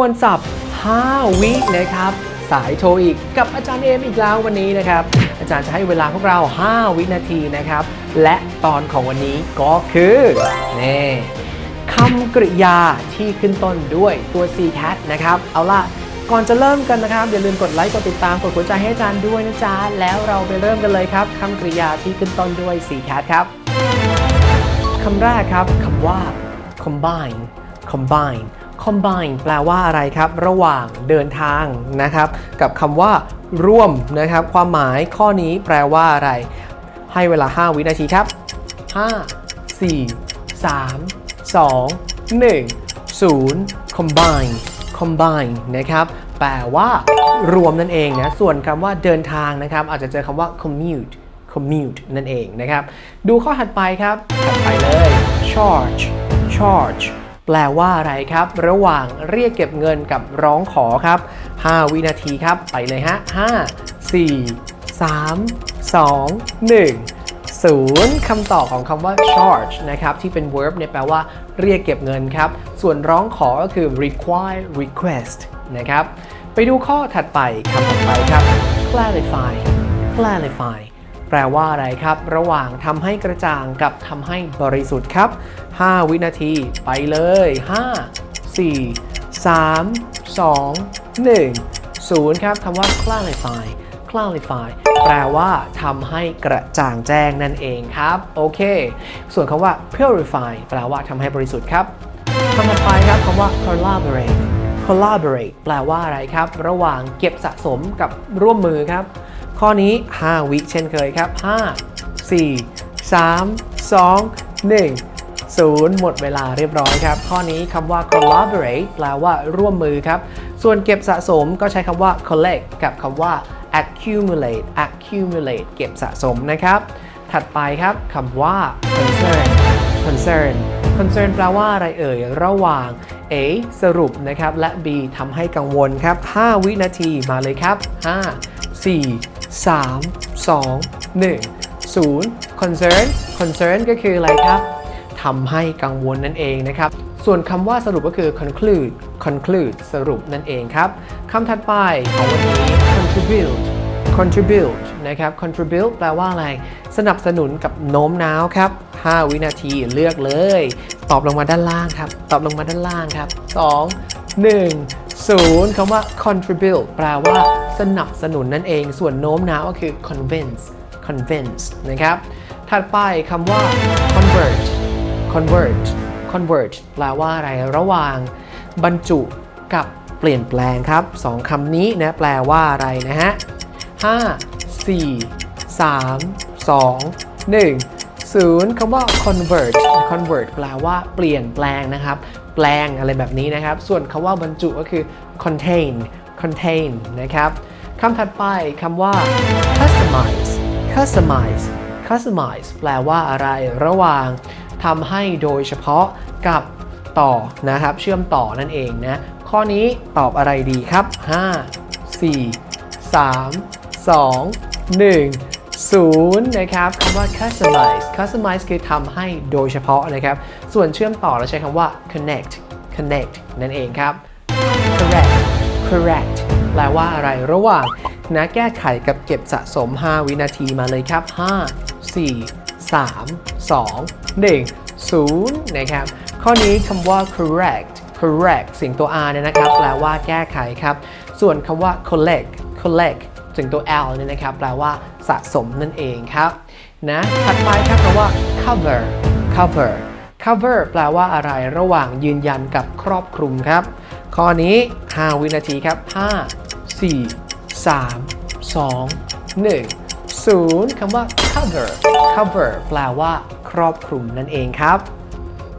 วนศัพท์ 5 วินะครับ สายโทรอีกกับอาจารย์เอมอีกแล้ววันนี้นะครับ อาจารย์จะให้เวลาพวกเรา 5 วินาทีนะครับ และตอนของวันนี้ก็คือนี่คำกริยาที่ขึ้นต้นด้วยตัว c cat นะครับ เอาล่ะ ก่อนจะเริ่มกันนะครับ อย่าลืมกดไลค์ กดติดตาม กดหัวใจให้อาจารย์ด้วยนะจ๊ะ แล้วเราไปเริ่มกันเลยครับคำกริยาที่ขึ้นต้นด้วย c cat ครับคำแรกครับคำว่า combine combine combine แปลว่าอะไรครับ ระหว่างเดินทางนะครับ กับคำว่าร่วมนะครับ ความหมายข้อนี้แปลว่าอะไร ให้เวลา 5 วินาทีครับ 5 4 3 2 1 0 combine combine นะครับ แปลว่ารวมนั่นเองนะ ส่วนคำว่าเดินทางนะครับ อาจจะเจอคำว่า commute commute นั่นเองนะครับ ดูข้อถัดไปครับ ถัดไปเลย charge charge แปลว่าอะไรครับ ระหว่างเรียกเก็บเงินกับร้องขอครับ 5 วินาทีครับ ไปเลยฮะ 5 4 3 2 1 0คำตอบของคำว่า charge นะครับ ที่เป็น verb เนี่ยแปลว่าเรียกเก็บเงินครับ ส่วนร้องขอก็คือ require request นะครับ ไปดูข้อถัดไปคำถัดไปครับ clarify clarify แปลว่าอะไรครับ ระหว่างทำให้กระจ่างกับทำให้บริสุทธิ์ครับ 5 วินาทีไปเลย 5 4 3 2 1 0ครับคำว่า clarify clarify แปลว่าทำให้กระจ่างแจ้งนั่นเองครับ โอเค ส่วนคำว่า purify แปลว่าทำให้บริสุทธิ์ครับคำถัดไปครับคำว่า collaborate collaborate แปลว่าอะไรครับ ระหว่างเก็บสะสมกับร่วมมือครับ ข้อนี้ 5 วิเช่นเคยครับ 5 4 3 2 1 0 หมดเวลาเรียบร้อยครับ ข้อนี้คำว่า collaborate แปลว่าร่วมมือครับ ส่วนเก็บสะสมก็ใช้คำว่า collect กับคำว่า accumulate accumulate เก็บสะสมนะครับ ถัดไปครับคำว่า concern concern concern แปลว่าอะไรเอ่ย ระหว่าง A สรุปนะครับ และ B ทำให้กังวลครับ 5 วินาทีมาเลยครับ 5 4 3 2 1 0 concern concern ก็คืออะไรครับทำให้กังวลนั่นเองนะครับ ส่วนคำว่าสรุปก็คือ conclude conclude สรุปนั่นเองครับคำถัดไปของวันนี้ contribute contribute นะครับ contribute แปลว่าอะไร สนับสนุนกับโน้มน้าวครับ 5 วินาทีเลือกเลย ตอบลงมาด้านล่างครับ ตอบลงมาด้านล่างครับ 2 1 0คำว่า contribute แปลว่าสนับสนุนนั่นเอง ส่วนโน้มน้าวก็คือ convince convince นะครับ ถัดไปคำว่า convert convert convert แปลว่าอะไรระหว่าง บรรจุกับเปลี่ยนแปลงครับสองคำนี้นะแปลว่าอะไรนะฮะ5 4 3 2 1 0คำว่า convert convert แปลว่าเปลี่ยนแปลงนะครับ แปลงอะไรแบบนี้นะครับ ส่วนคำว่าบรรจุก็คือ contain contain นะครับคำถัดไปคำว่า customize customize customize แปลว่าอะไรระหว่างทำให้โดยเฉพาะกับต่อนะครับ เชื่อมต่อนั่นเองนะ ข้อนี้ตอบอะไรดีครับ 5 4 3 2 1 0นะครับคำว่า customize customize คือทำให้โดยเฉพาะนะครับ ส่วนเชื่อมต่อเราใช้คำว่า connect connect นั่นเองครับ correct correct แปลว่าอะไรระหว่างนะแก้ไขกับเก็บสะสม 5 วินาทีมาเลยครับ 5 4 3 2 1 0นะครับ ข้อนี้คำว่า correct correct สิ่งตัว R เนี่ยนะครับ แปลว่าแก้ไขครับ ส่วนคำว่า collect collect เสิ่งตัว L เนี่ยนะครับแปลว่าสะสมนั่นเองครับนะถัดไปครับคำว่า cover cover cover แปลว่าอะไรระหว่างยืนยันกับครอบคลุมครับ ข้อนี้ 5 วินาทีครับ 5 4 3 2 1 0คำว่า cover cover แปลว่าครอบคลุมนั่นเองครับ